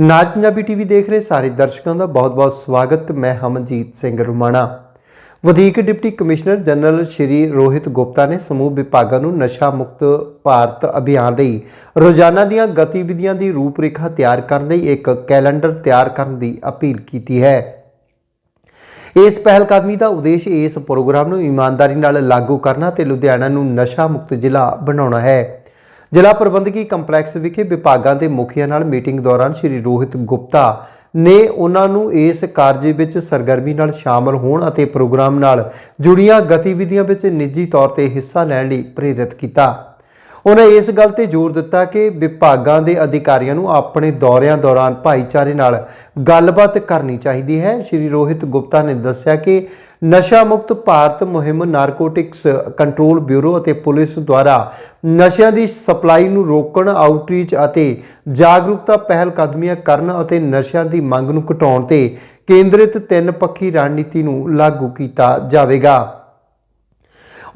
ਨਾਜ Punjabi TV ਦੇਖ ਰਹੇ ਸਾਰੇ ਦਰਸ਼ਕਾਂ ਦਾ ਬਹੁਤ-ਬਹੁਤ ਸਵਾਗਤ। ਮੈਂ ਹਮਨਜੀਤ ਸਿੰਘ ਰੁਮਾਣਾ। ਵਧੀਕ deputy commissioner general Shri Rohit Gupta ਨੇ ਸਮੂਹ ਵਿਭਾਗਾਂ ਨੂੰ ਨਸ਼ਾ ਮੁਕਤ ਭਾਰਤ ਅਭਿਆਨ ਲਈ ਰੋਜ਼ਾਨਾ ਦੀਆਂ ਗਤੀਵਿਧੀਆਂ ਦੀ ਰੂਪਰੇਖਾ ਤਿਆਰ ਕਰਨ ਲਈ ਇੱਕ ਕੈਲੰਡਰ ਤਿਆਰ ਕਰਨ ਦੀ ਅਪੀਲ ਕੀਤੀ ਹੈ। ਇਸ ਪਹਿਲਕਦਮੀ ਦਾ ਉਦੇਸ਼ ਇਸ ਪ੍ਰੋਗਰਾਮ ਨੂੰ ਇਮਾਨਦਾਰੀ ਨਾਲ ਲਾਗੂ ਕਰਨਾ ਤੇ ਲੁਧਿਆਣਾ ਨੂੰ ਨਸ਼ਾ ਮੁਕਤ ਜ਼ਿਲ੍ਹਾ ਬਣਾਉਣਾ ਹੈ। ਜ਼ਿਲ੍ਹਾ ਪ੍ਰਬੰਧਕੀ ਕੰਪਲੈਕਸ ਵਿਖੇ ਵਿਭਾਗਾਂ ਦੇ ਮੁਖੀਆਂ ਨਾਲ ਮੀਟਿੰਗ ਦੌਰਾਨ ਸ਼੍ਰੀ ਰੋਹਿਤ ਗੁਪਤਾ ਨੇ ਉਹਨਾਂ ਨੂੰ ਇਸ ਕਾਰਜ ਵਿੱਚ ਸਰਗਰਮੀ ਨਾਲ ਸ਼ਾਮਲ ਹੋਣ ਅਤੇ ਪ੍ਰੋਗਰਾਮ ਨਾਲ ਜੁੜੀਆਂ ਗਤੀਵਿਧੀਆਂ ਵਿੱਚ ਨਿੱਜੀ ਤੌਰ ਤੇ ਹਿੱਸਾ ਲੈਣ ਲਈ ਪ੍ਰੇਰਿਤ ਕੀਤਾ। ਉਹਨਾਂ ਇਸ ਗੱਲ ਤੇ ਜ਼ੋਰ ਦਿੱਤਾ ਕਿ ਵਿਭਾਗਾਂ ਦੇ ਅਧਿਕਾਰੀਆਂ ਨੂੰ ਆਪਣੇ ਦੌਰਿਆਂ ਦੌਰਾਨ ਭਾਈਚਾਰੇ ਨਾਲ ਗੱਲਬਾਤ ਕਰਨੀ ਚਾਹੀਦੀ ਹੈ। ਸ਼੍ਰੀ ਰੋਹਿਤ ਗੁਪਤਾ ਨੇ ਦੱਸਿਆ ਕਿ ਨਸ਼ਾ ਮੁਕਤ ਭਾਰਤ ਮੁਹਿੰਮ ਨਾਰਕੋਟਿਕਸ ਕੰਟਰੋਲ ਬਿਊਰੋ ਅਤੇ ਪੁਲਿਸ ਦੁਆਰਾ ਨਸ਼ਿਆਂ ਦੀ ਸਪਲਾਈ ਨੂੰ ਰੋਕਣ ਆਊਟਰੀਚ ਅਤੇ ਜਾਗਰੂਕਤਾ ਪਹਿਲ ਕਦਮੀਆਂ ਕਰਨ ਅਤੇ ਨਸ਼ਿਆਂ ਦੀ ਮੰਗ ਨੂੰ ਘਟਾਉਣ ਤੇ ਕੇਂਦਰਿਤ ਤਿੰਨ ਪੱਖੀ ਰਣਨੀਤੀ ਨੂੰ ਲਾਗੂ ਕੀਤਾ ਜਾਵੇਗਾ।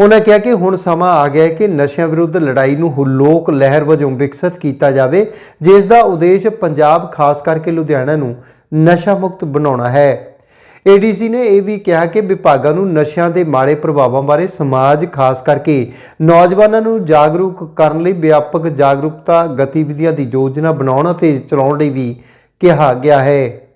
ਉਹਨਾਂ ਕਿਹਾ ਕਿ ਹੁਣ ਸਮਾਂ ਆ ਗਿਆ ਹੈ ਕਿ ਨਸ਼ਿਆਂ ਵਿਰੁੱਧ ਲੜਾਈ ਨੂੰ ਹੁ- ਲੋਕ ਲਹਿਰ ਵਜੋਂ ਵਿਕਸਿਤ ਕੀਤਾ ਜਾਵੇ, ਜਿਸ ਦਾ ਉਦੇਸ਼ ਪੰਜਾਬ, ਖਾਸ ਕਰਕੇ ਲੁਧਿਆਣਾ ਨੂੰ ਨਸ਼ਾ ਮੁਕਤ ਬਣਾਉਣਾ ਹੈ। ਏਡੀਸੀ ਨੇ ਇਹ ਵੀ ਕਿਹਾ ਕਿ ਵਿਭਾਗਾਂ ਨੂੰ ਨਸ਼ਿਆਂ ਦੇ ਮਾੜੇ ਪ੍ਰਭਾਵਾਂ ਬਾਰੇ ਸਮਾਜ, ਖਾਸ ਕਰਕੇ ਨੌਜਵਾਨਾਂ ਨੂੰ ਜਾਗਰੂਕ ਕਰਨ ਲਈ ਵਿਆਪਕ ਜਾਗਰੂਕਤਾ ਗਤੀਵਿਧੀਆਂ ਦੀ ਯੋਜਨਾ ਬਣਾਉਣ ਅਤੇ ਚਲਾਉਣ ਲਈ ਵੀ ਕਿਹਾ ਗਿਆ ਹੈ।